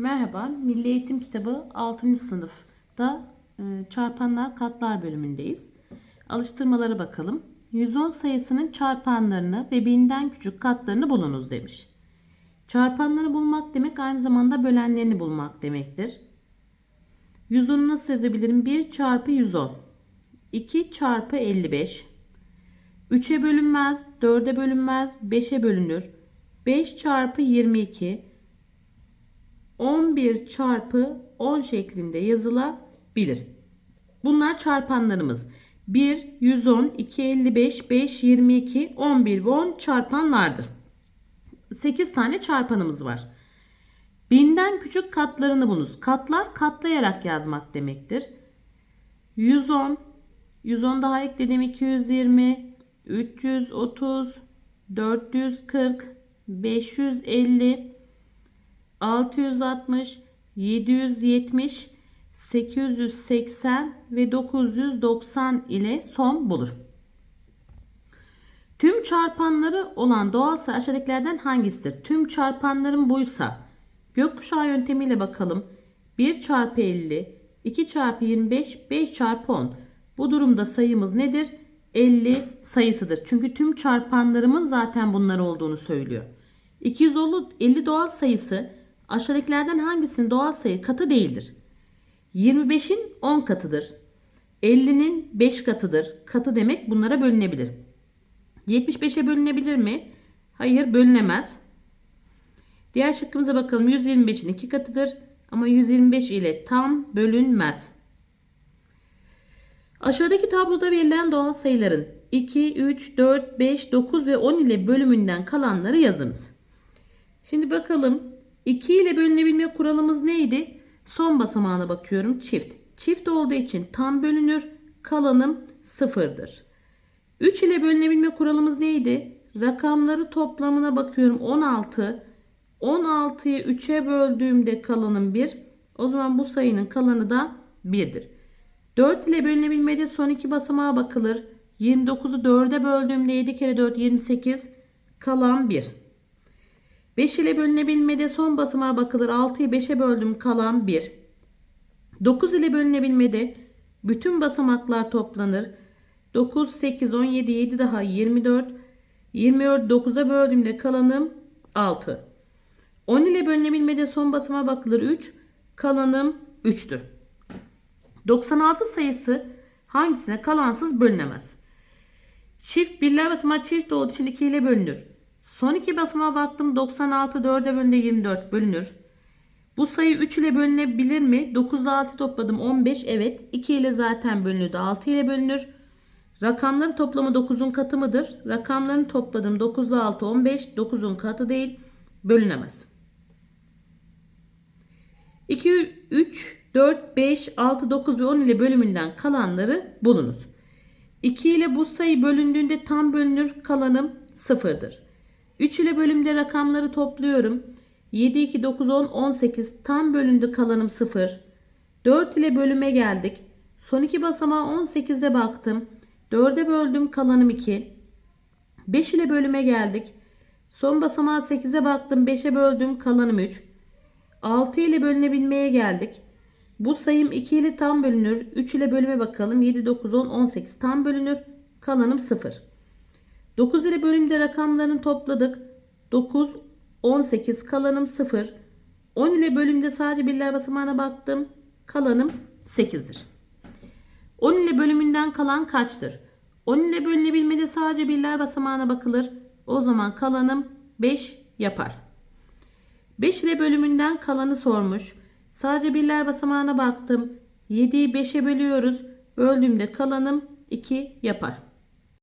Merhaba, Milli Eğitim Kitabı 6. sınıfta e, çarpanlar katlar bölümündeyiz. Alıştırmalara bakalım. 110 sayısının çarpanlarını ve binden küçük katlarını bulunuz demiş. Çarpanları bulmak demek aynı zamanda bölenlerini bulmak demektir. 110'u nasıl yazabilirim? 1 çarpı 110. 2 çarpı 55. 3'e bölünmez, 4'e bölünmez, 5'e bölünür. 5 çarpı 22. 11 çarpı 10 şeklinde yazılabilir. Bunlar çarpanlarımız. 1, 110, 2, 55, 5, 22, 11 ve 10 çarpanlardır. 8 tane çarpanımız var. Binden küçük katlarını bulunuz. Katlar katlayarak yazmak demektir. 110, 110 daha ekledim 220, 330, 440, 550, 660, 770, 880 ve 990 ile son bulur. Tüm çarpanları olan doğal sayı aşağıdakilerden hangisidir? Tüm çarpanların buysa gökkuşağı yöntemiyle bakalım. 1 çarpı 50, 2 çarpı 25, 5 çarpı 10. Bu durumda sayımız nedir? 50 sayısıdır. Çünkü tüm çarpanlarımın zaten bunlar olduğunu söylüyor. 250 doğal sayısı aşağıdakilerden hangisinin doğal sayı katı değildir? 25'in 10 katıdır. 50'nin 5 katıdır. Katı demek bunlara bölünebilir. 75'e bölünebilir mi? Hayır bölünemez. Diğer şıkkımıza bakalım. 125'in 2 katıdır. Ama 125 ile tam bölünmez. Aşağıdaki tabloda verilen doğal sayıların 2, 3, 4, 5, 9 ve 10 ile bölümünden kalanları yazınız. Şimdi bakalım 2 ile bölünebilme kuralımız neydi? Son basamağına bakıyorum çift. Çift olduğu için tam bölünür. Kalanım sıfırdır. 3 ile bölünebilme kuralımız neydi? Rakamları toplamına bakıyorum 16. 16'yı 3'e böldüğümde kalanım 1. O zaman bu sayının kalanı da 1'dir. 4 ile bölünebilmede son iki basamağa bakılır. 29'u 4'e böldüğümde 7 kere 4 28 kalan 1. 5 ile bölünebilmede son basamağa bakılır. 6'yı 5'e böldüm kalan 1. 9 ile bölünebilmede bütün basamaklar toplanır. 9, 8, 17, 7 daha 24. 24 9'a böldüğümde kalanım 6. 10 ile bölünebilmede son basamağa bakılır 3. Kalanım 3'tür. 96 sayısı hangisine kalansız bölünemez? Çift birler basamağı çift olduğu için 2 ile bölünür. Son iki basamağa baktım 96 4'e bölünde 24 bölünür. Bu sayı 3 ile bölünebilir mi? 9 ile 6 topladım 15 evet. 2 ile zaten bölünürdü 6 ile bölünür. Rakamların toplamı 9'un katı mıdır? Rakamlarını topladım 9 ile 6 15 9'un katı değil bölünemez. 2, 3, 4, 5, 6, 9 ve 10 ile bölümünden kalanları bulunuz. 2 ile bu sayı bölündüğünde tam bölünür kalanım sıfırdır. 3 ile bölümde rakamları topluyorum. 7, 2, 9, 10, 18 tam bölündü kalanım 0. 4 ile bölüme geldik. Son iki basamağa 18'e baktım. 4'e böldüm kalanım 2. 5 ile bölüme geldik. Son basamağa 8'e baktım. 5'e böldüm kalanım 3. 6 ile bölünebilmeye geldik. Bu sayım 2 ile tam bölünür. 3 ile bölüme bakalım. 7, 9, 10, 18 tam bölünür. Kalanım 0. 9 ile bölümde rakamlarını topladık. 9, 18 kalanım 0. 10 ile bölümde sadece birler basamağına baktım. Kalanım 8'dir. 10 ile bölümünden kalan kaçtır? 10 ile bölünebilmede sadece birler basamağına bakılır. O zaman kalanım 5 yapar. 5 ile bölümünden kalanı sormuş. Sadece birler basamağına baktım. 7'yi 5'e bölüyoruz. Böldüğümde kalanım 2 yapar.